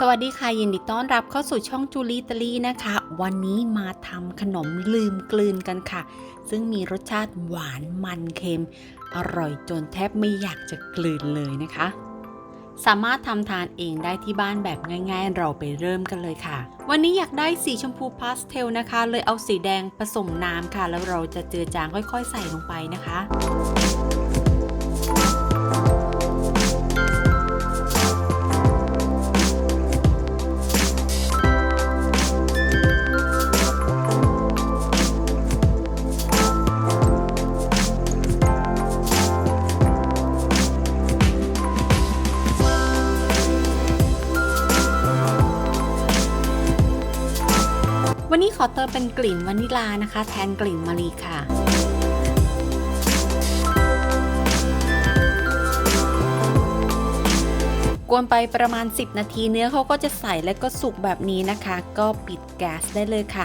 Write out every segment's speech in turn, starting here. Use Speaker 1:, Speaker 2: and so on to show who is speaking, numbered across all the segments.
Speaker 1: สวัสดีค่ะยินดีต้อนรับเข้าสู่ช่องจูลี่ตลีนะคะ วันนี้มาทำขนมลืมกลืนกันค่ะ ซึ่งมีรสชาติหวานมันเค็ม อร่อยจนแทบไม่อยากจะกลืนเลยนะคะ สามารถทำทานเองได้ที่บ้านแบบง่าย ๆ เราไปเริ่มกันเลยค่ะ วันนี้อยากได้สีชมพูพาสเทลนะคะ เลยเอาสีแดงผสมน้ำค่ะ แล้วเราจะเจือจางค่อย ๆ ใส่ลงไปนะคะ วันนี้ขอเติมเป็นกลิ่นวานิลานะคะ แทนกลิ่นมะลิค่ะกวนไปประมาณ 10 นาทีเนื้อเขาก็จะใส่และก็สุกแบบนี้นะคะ ก็ปิดแก๊สได้เลยค่ะ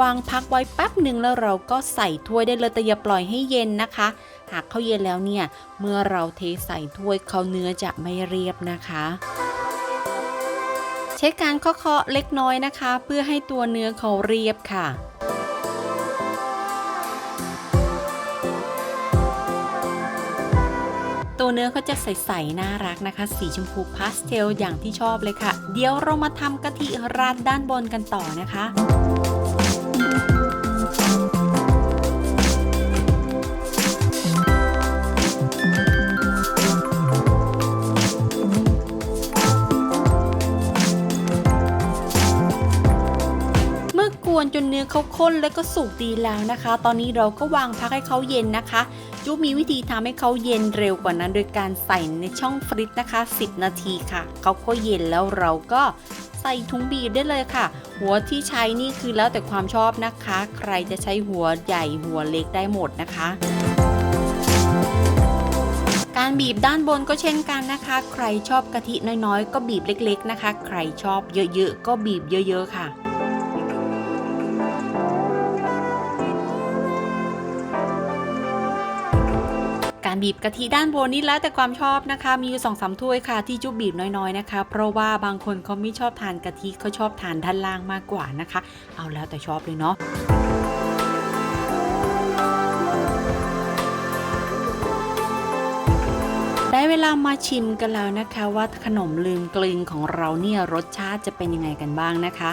Speaker 1: วางพักไว้แป๊บหนึ่งแล้วเราก็ใส่ถ้วยได้เลยแต่อย่าปล่อยให้เย็นนะคะ หากเขาเย็นแล้วเนี่ย เมื่อเราเทใส่ถ้วยเขาเนื้อจะไม่เรียบนะคะ ช้การเคาะๆเล็กน้อยนะคะ เพื่อให้ตัวเนื้อเขาเรียบค่ะตัวเนื้อเขาจะใสๆน่ารักนะคะ สีชมพูพาสเทลอย่างที่ชอบเลยค่ะ เดี๋ยวเรามาทำกะทิราดด้านบนกันต่อนะคะ จนเนื้อเขาข้นและก็สุกดีแล้วนะคะ ตอนนี้เราก็วางพักให้เขาเย็นนะคะ จุ๊มีวิธีทำให้เขาเย็นเร็วกว่านั้น โดยการใส่ในช่องฟรีซนะคะ 10 นาทีค่ะเขาก็เย็นแล้วเราก็ใส่ถุงบีบได้เลยค่ะ หัวที่ใช้นี่คือแล้วแต่ความชอบนะคะ ใครจะใช้หัวใหญ่หัวเล็กได้หมดนะคะการบีบด้านบนก็เช่นกันนะคะ ใครชอบกะทิน้อยๆ ก็บีบเล็กๆนะคะ ใครชอบเยอะๆ ก็บีบเยอะ ๆ ค่ะ การบีบกะทิด้านบนนี่แล้วแต่ความชอบนะคะ มีอยู่สองสามถ้วยค่ะที่จุ๊บบีบน้อยๆนะคะ เพราะว่าบางคนเขาไม่ชอบทานกะทิเขาชอบทานด้านล่างมากกว่านะคะ เอาแล้วแต่ชอบเลยเนาะได้เวลามาชิมกันแล้วนะคะว่าขนมลืมกลืนของเราเนี่ยรสชาติจะเป็นยังไงกันบ้างนะคะ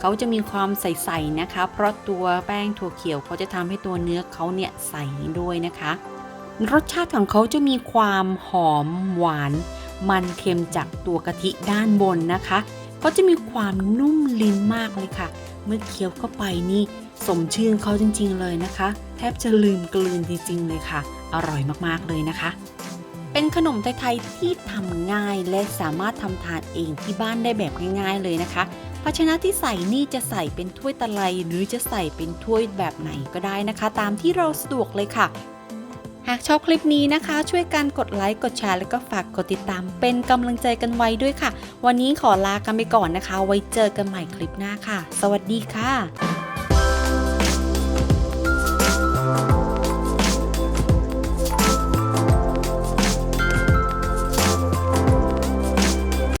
Speaker 1: เขาจะมีความใสๆนะคะ เพราะตัวแป้งถั่วเขียวเขาจะทำให้ตัวเนื้อเขาเนี่ยใสด้วยนะคะ รสชาติของเขาจะมีความหอมหวาน มันเค็มจากตัวกะทิด้านบนนะคะเขาจะมีความนุ่มลิ้นมากเลยค่ะ เมื่อเคี้ยวเข้าไปนี่สมชื่นเขาจริงๆเลยนะคะ แทบจะลืมกลืนจริงๆเลยค่ะ อร่อยมากๆเลยนะคะ เป็นขนมไทยๆที่ทำง่ายและสามารถทำทานเองที่บ้านได้แบบง่ายๆเลยนะคะภาชนะที่ใส่นี่จะใส่เป็นถ้วยตะไลหรือจะใส่เป็นถ้วยแบบไหนก็ได้นะคะ ตามที่เราสะดวกเลยค่ะ หากชอบคลิปนี้นะคะ ช่วยกันกดไลค์กดแชร์แล้วก็ฝากกดติดตาม เป็นกำลังใจกันไว้ด้วยค่ะ วันนี้ขอลากันไปก่อนนะคะ ไว้เจอกันใหม่คลิปหน้าค่ะ สวัสดีค่ะ